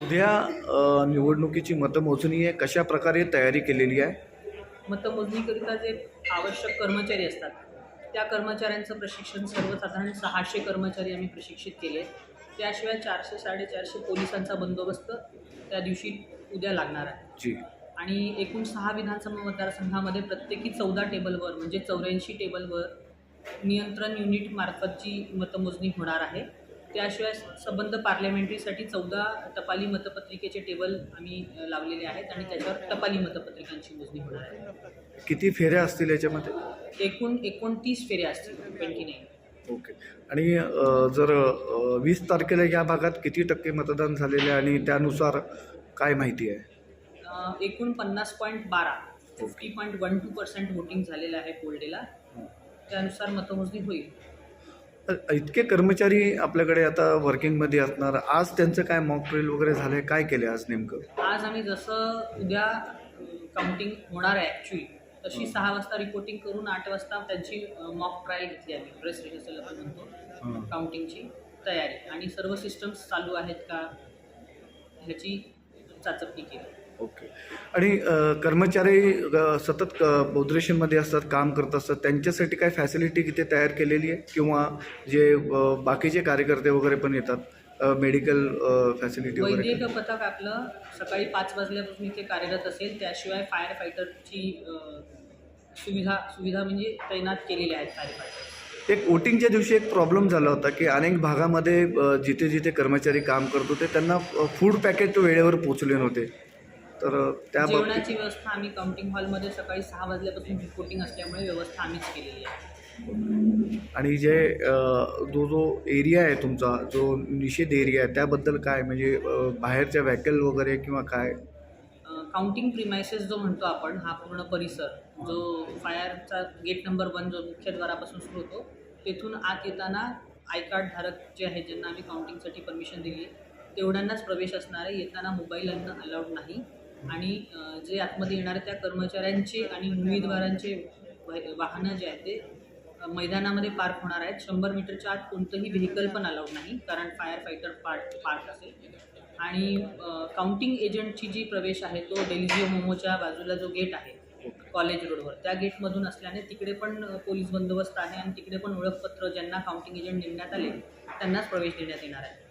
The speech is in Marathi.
उद्या निवडणुकीची मतमोजणी आहे. कशा प्रकारे तयारी केलेली आहे? मतमोजणीकरिता जे आवश्यक कर्मचारी असतात त्या कर्मचाऱ्यांचं प्रशिक्षण सर्वसाधारण सहाशे कर्मचारी आम्ही प्रशिक्षित केले. त्याशिवाय चारशे साडेचारशे पोलिसांचा बंदोबस्त त्या दिवशी उद्या लागणार आहे. जी. आणि एकूण सहा विधानसभा मतदारसंघामध्ये प्रत्येकी चौदा टेबलवर म्हणजे चौऱ्याऐंशी टेबलवर नियंत्रण युनिट मार्फतची मतमोजणी होणार आहे. त्याशिवाय संबंध पार्लमेंटरीसाठी चौदा टपाली मतपत्रिकेचे टेबल आम्ही लावलेले आहेत आणि त्याच्यावर टपाली मतपत्रिकांची मोजणी होणार आहे. किती फेऱ्या असतील याच्यामध्ये? एकूण एकोणतीस फेऱ्या असतील ट्वेंटी नाईन ओके. आणि जर वीस तारखेला या भागात किती टक्के मतदान झालेले आहे आणि त्यानुसार काय माहिती आहे? एकूण पन्नास पॉईंट बारा fifty point one two percent voting झालेलं आहे पोलडेला त्यानुसार मतमोजणी होईल. इतके कर्मचारी आपल्याकडे आता वर्किंगमध्ये असणार. आज त्यांचं काय मॉक ड्रिल वगैरे झालं काय केले आज नेमकं? आज आम्ही जसं उद्या काउंटिंग होणार आहे ॲक्च्युली तशी सहा वाजता रिपोर्टिंग करून आठ वाजता त्यांची मॉक ट्रायल घेतली आम्ही. प्रेस रिहर्सल आपण म्हणतो. काउंटिंगची तयारी. आणि सर्व सिस्टम्स चालू आहेत का? ह्याची चाचपणी केली. आणि कर्मचारी सतत बोधरेशनमध्ये असतात काम करत असतात त्यांच्यासाठी काय फॅसिलिटी तिथे तयार केलेली आहे? किंवा जे बाकीचे कार्यकर्ते वगैरे पण येतात मेडिकल फॅसिलिटी वगैरे वैद्यकीय पथक आपलं सकाळी पाच वाजल्यापासून इथे कार्यरत असेल त्याशिवाय फायर फायटरची सुविधा सुविधा म्हणजे तैनात केलेल्या आहेत फायर फायटर एक वोटिंगच्या दिवशी एक प्रॉब्लेम झाला होता की अनेक भागामध्ये जिथे जिथे कर्मचारी काम करत होते त्यांना फूड पॅकेट वेळेवर पोचले नव्हते. तर त्या जेवणाची व्यवस्था आम्ही काउंटिंग हॉलमध्ये सकाळी सहा वाजल्यापासून रिपोर्टिंग असल्यामुळे व्यवस्था आम्हीच केलेली आहे. आणि जे जो जो एरिया आहे तुमचा जो निषेध एरिया आहे त्याबद्दल काय? म्हणजे बाहेरच्या व्हेकल वगैरे किंवा काय? काउंटिंग प्रिमायसेस जो म्हणतो आपण हा पूर्ण परिसर जो फायरचा गेट नंबर वन जो मुख्यद्वारापासून सुरू होतो तेथून आत येताना आय कार्ड धारक जे आहेत ज्यांना आम्ही काउंटिंगसाठी परमिशन दिली आहे तेवढ्यांनाच प्रवेश असणार आहे. येताना मोबाईल अलाउड नाही. आणि जे आतमध्ये येणाऱ्या त्या कर्मचाऱ्यांचे आणि उमेदवारांचे वाहनं जे आहेत ते मैदानामध्ये पार्क होणार आहेत. शंभर मीटरच्या आत कोणतंही व्हेकल पण अलाउड नाही कारण फायर फायटर पार्क पार्क असेल. आणि काउंटिंग एजंटची जी प्रवेश आहे तो डेलिजिओ मोमोच्या बाजूला जो गेट आहे कॉलेज रोडवर त्या गेटमधून असल्याने तिकडे पण पोलीस बंदोबस्त आहे आणि तिकडे पण ओळखपत्र ज्यांना काउंटिंग एजंट नेमण्यात आले त्यांनाच प्रवेश देण्यात येणार आहे.